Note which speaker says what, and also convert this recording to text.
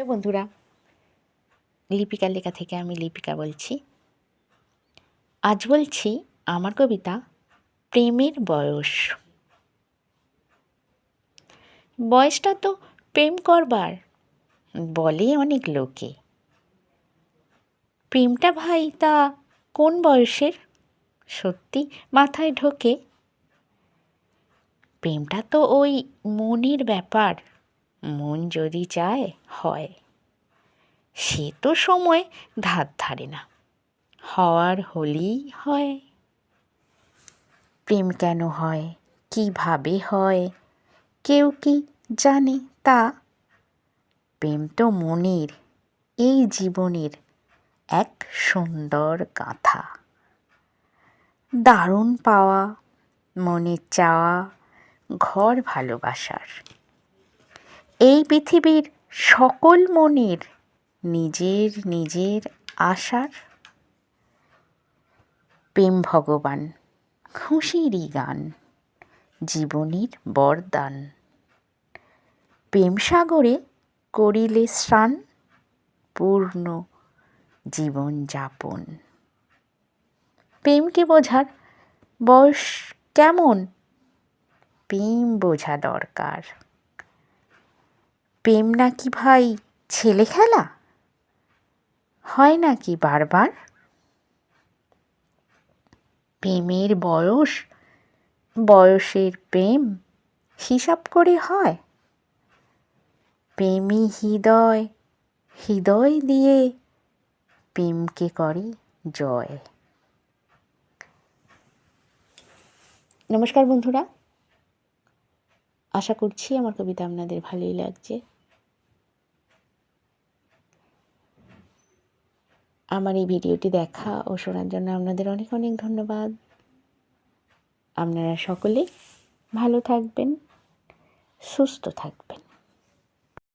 Speaker 1: Hello বন্ধুরা, লিপিকার লেখা থেকে আমি লিপিকা বলছি। আজ বলছি আমার কবিতা প্রেমের বয়স। বয়সটা তো প্রেম করবার, বলে অনেক লোকে। প্রেমটা ভাই তা কোন বয়সের? সত্যি মাথায় ঢোকে। প্রেমটা তো ওই মনের ব্যাপার মন যদি চায়, হয়। সে তো সময় ধার ধারে না। হওয়ার হলেই হয়। প্রেম কেন হয়? কীভাবে হয়? কেউ কি জানে তা? প্রেম তো মনের, এই জীবনের এক সুন্দর গাথা। দারুণ পাওয়া, মনের চাওয়া, ঘর ভালোবাসার। এই পৃথিবীর সকল মনের নিজের নিজের আশার প্রেম ভগবান, খুশিরই গান, জীবনের বরদান। প্রেম সাগরে করিলে স্নান, পূর্ণ জীবন যাপন। প্রেমকে বোঝার বয়স কেমন? প্রেম বোঝা দরকার। প্রেম নাকি ভাই ছেলে খেলা? হয় নাকি বারবার? প্রেমের বয়স, বয়সের প্রেম, হিসাব করে হয়। প্রেমী হৃদয় হৃদয় দিয়ে প্রেমকে করে জয়। নমস্কার বন্ধুরা। আশা করছি আমার কবিতা আপনাদের ভালোই লাগছে। আমার এই ভিডিওটি দেখা ও শোনার জন্য আপনাদের অনেক অনেক ধন্যবাদ। আপনারা সকলে ভালো থাকবেন, সুস্থ থাকবেন।